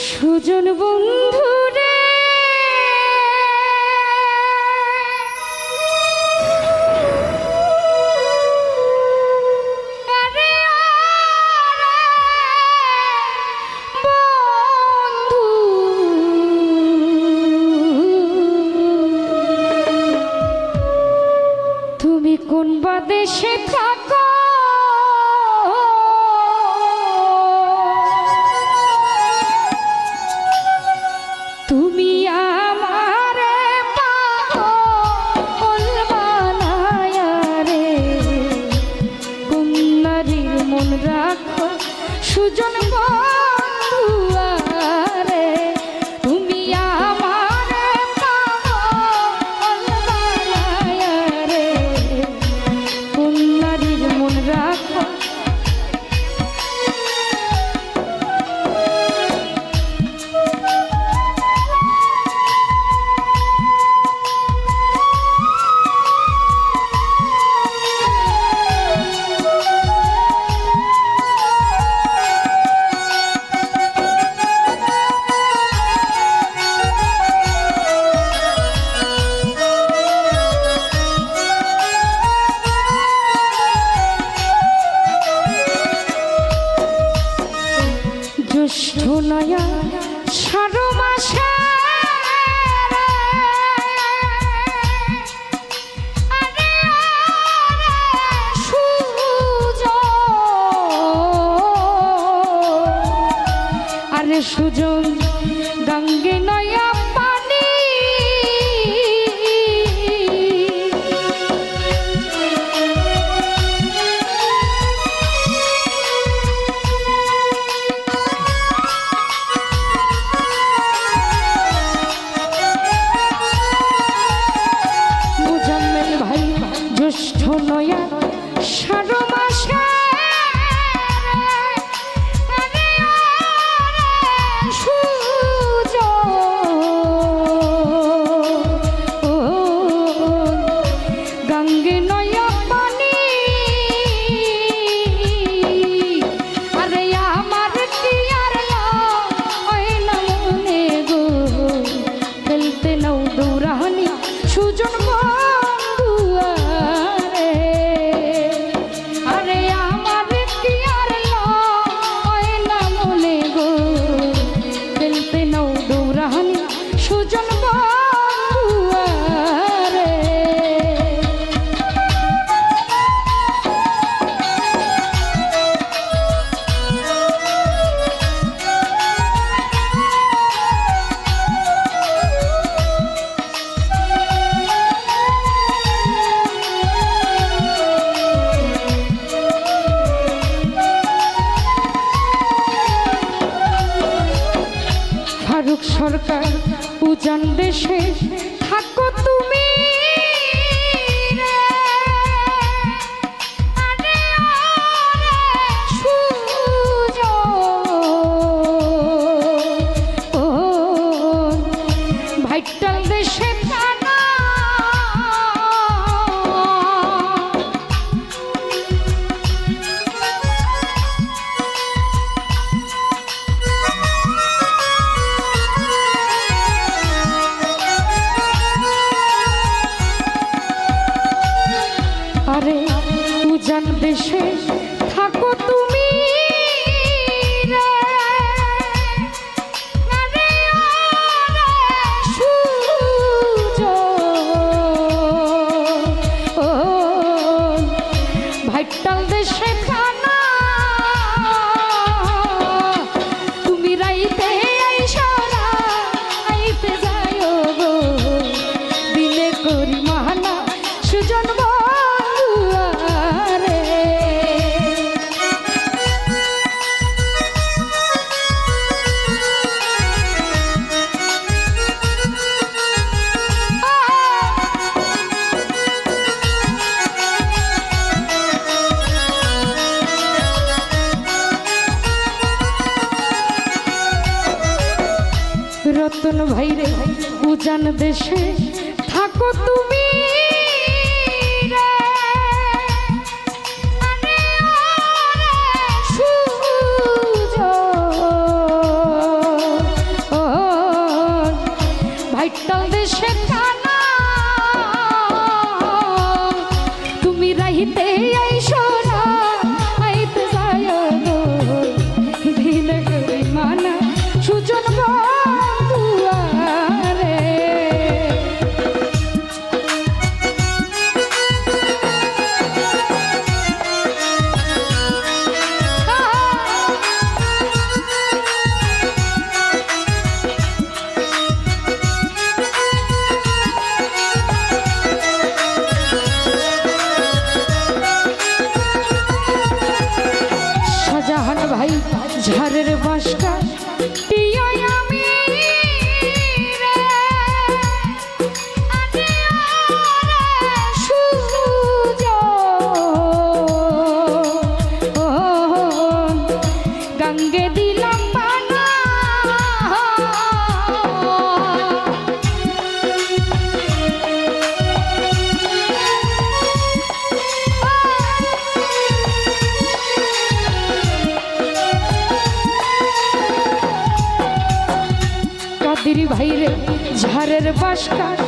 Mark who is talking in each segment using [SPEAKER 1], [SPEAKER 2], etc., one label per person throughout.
[SPEAKER 1] সুজন বন্ধু সুজন পর রতন ভাইরে উজান দেশে থাকো তুমি দেশে তুমি রাহিতে ভাই ঝড়ের বাসকা পিয়াই ঝড়ের বাসকার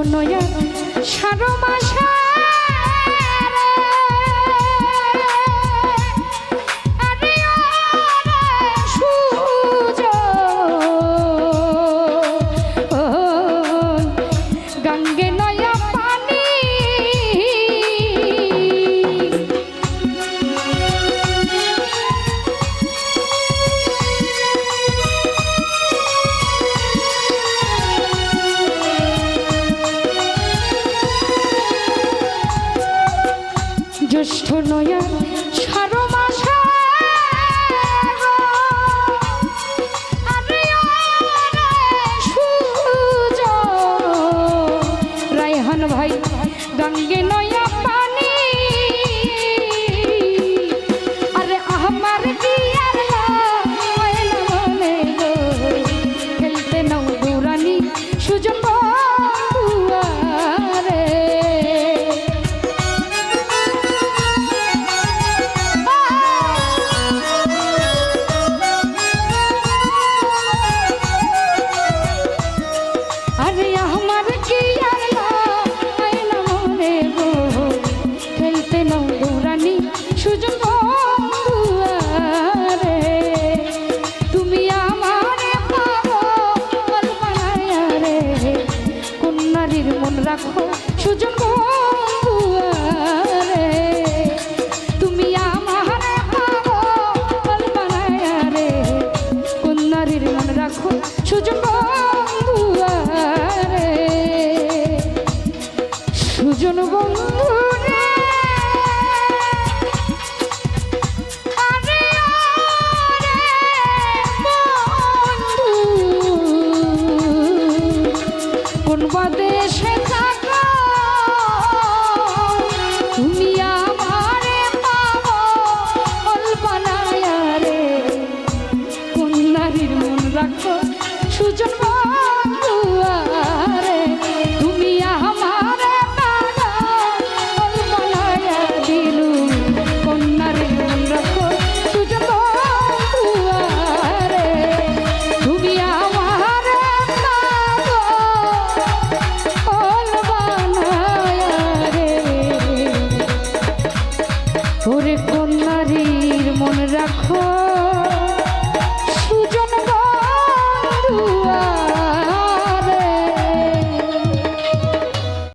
[SPEAKER 1] শোনো সারমা জ্যৈষ্ঠ নয়া সারা মন রাখো সুযোগ children. Born.